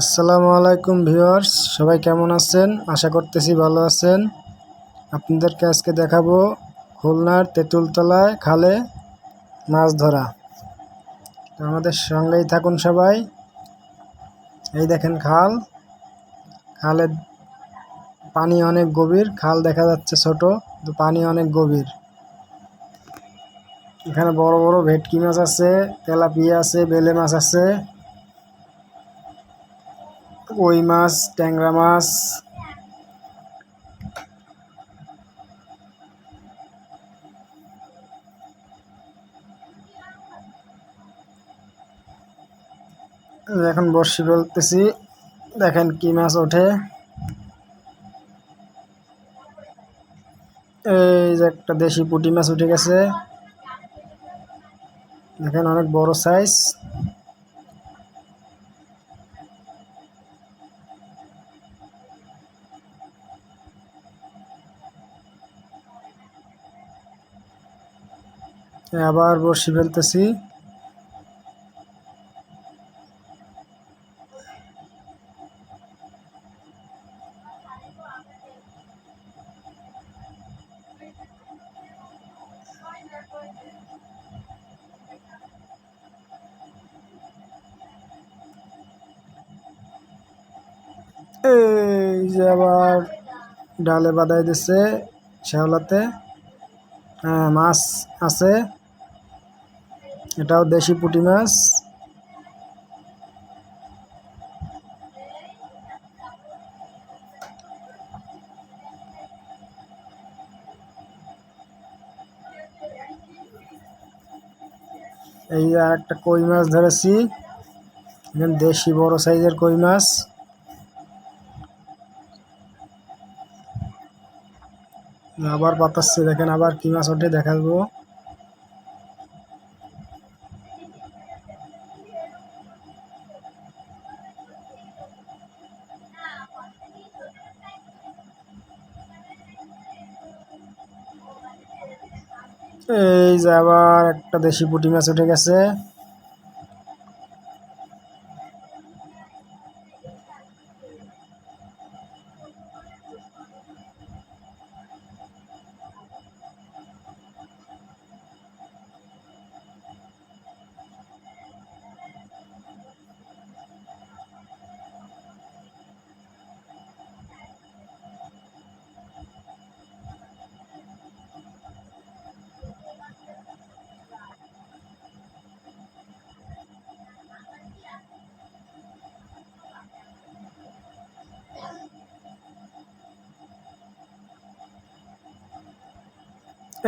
আসসালামু আলাইকুম ভিউয়ার্স, সবাই কেমন আছেন? আশা করতেছি ভালো আছেন। আপনাদেরকে আজকে দেখাবো খুলনার তেঁতুলতলায় খালে মাছ ধরা। তো আমাদের সঙ্গেই থাকুন সবাই। এই দেখেন খাল। খালে পানি অনেক গভীর, খাল দেখা যাচ্ছে ছোট, কিন্তু পানি অনেক গভীর। এখানে বড় বড় ভেটকি মাছ আছে, তেলাপিয়া আছে, বেলে মাছ আছে। কই মাছ, ট্যাংরা মাছ? এখন বর্ষি ফেলতেছি দেখেন কি মাছ ওঠে। এই যে একটা দেশি পুঁটি মাছ উঠে গেছে। দেখেন অনেক বড় সাইজ আবার বসি ফেলতেছি। এই যে আবার ডালে বাদাই দিছে শ্যাওলাতে। মাছ আছে। এটাও দেশি পুঁটি মাছ। এই আর একটা কই মাছ ধরেছি। দেশি বড় সাইজের কই মাছ। আবার পাতাচ্ছে দেখেন আবার কি মাছ ওঠে, দেখাবো। এই যে আবার একটা দেশি পুঁটি মাছ উঠে গেছে।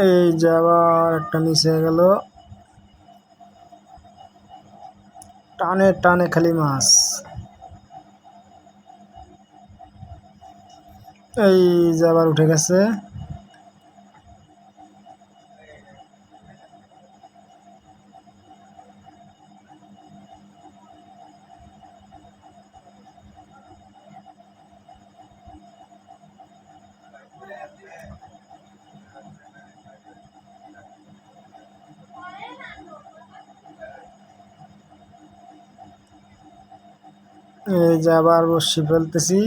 এই যে আবার একটা মিস হয়ে গেল। টানে টানে খালি মাছ। এই যে আবার উঠে গেছে। এই যে আবার বসি ফেলতেছি।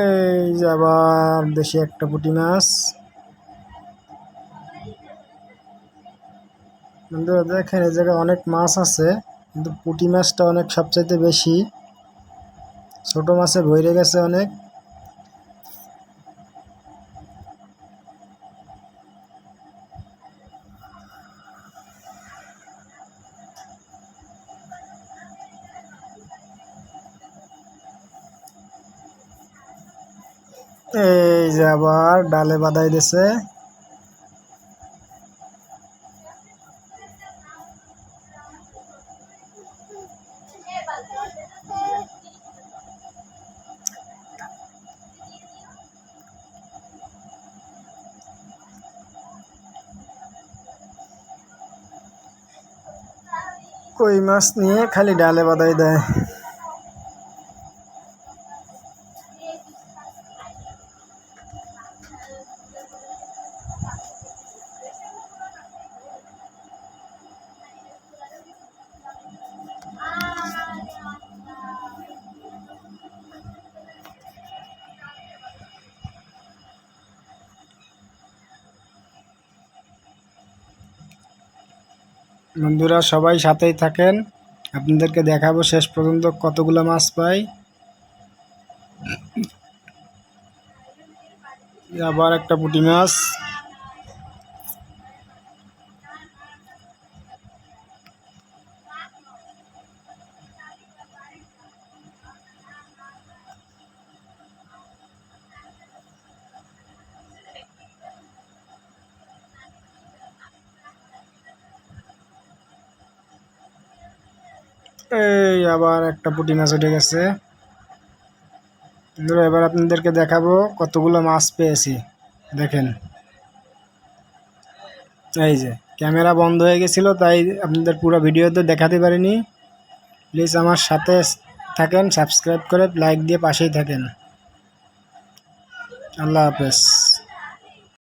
এই যে আবার দেশি একটা পুঁটি মাছ। বন্ধুরা, দেখেন এই জায়গায় অনেক মাছ আছে, কিন্তু পুঁটি মাছটা অনেক সবচাইতে বেশি। ছোট মাছে ভরে গেছে অনেক। এই যে আবার ডালে বাদাই দিছে। কই মাছ নিয়ে খালি ডালে বাদাই দেয়। বন্ধুরা, সবাই সাথেই থাকেন। আপনাদেরকে দেখাবো শেষ পর্যন্ত কতগুলো মাছ পাই। আবার একটা পুঁটি মাছ। এই আবার একটা পুঁটি মাছ উঠে গেছে এবার আপনাদেরকে দেখাবো কতগুলো মাছ পেয়েছি। দেখেন। এই যে, ক্যামেরা বন্ধ হয়ে গেছিল, তাই আপনাদের পুরো ভিডিওতে দেখাতে পারিনি। প্লিজ আমার সাথে থাকেন সাবস্ক্রাইব করে লাইক দিয়ে পাশেই থাকেন। আল্লাহ হাফেজ।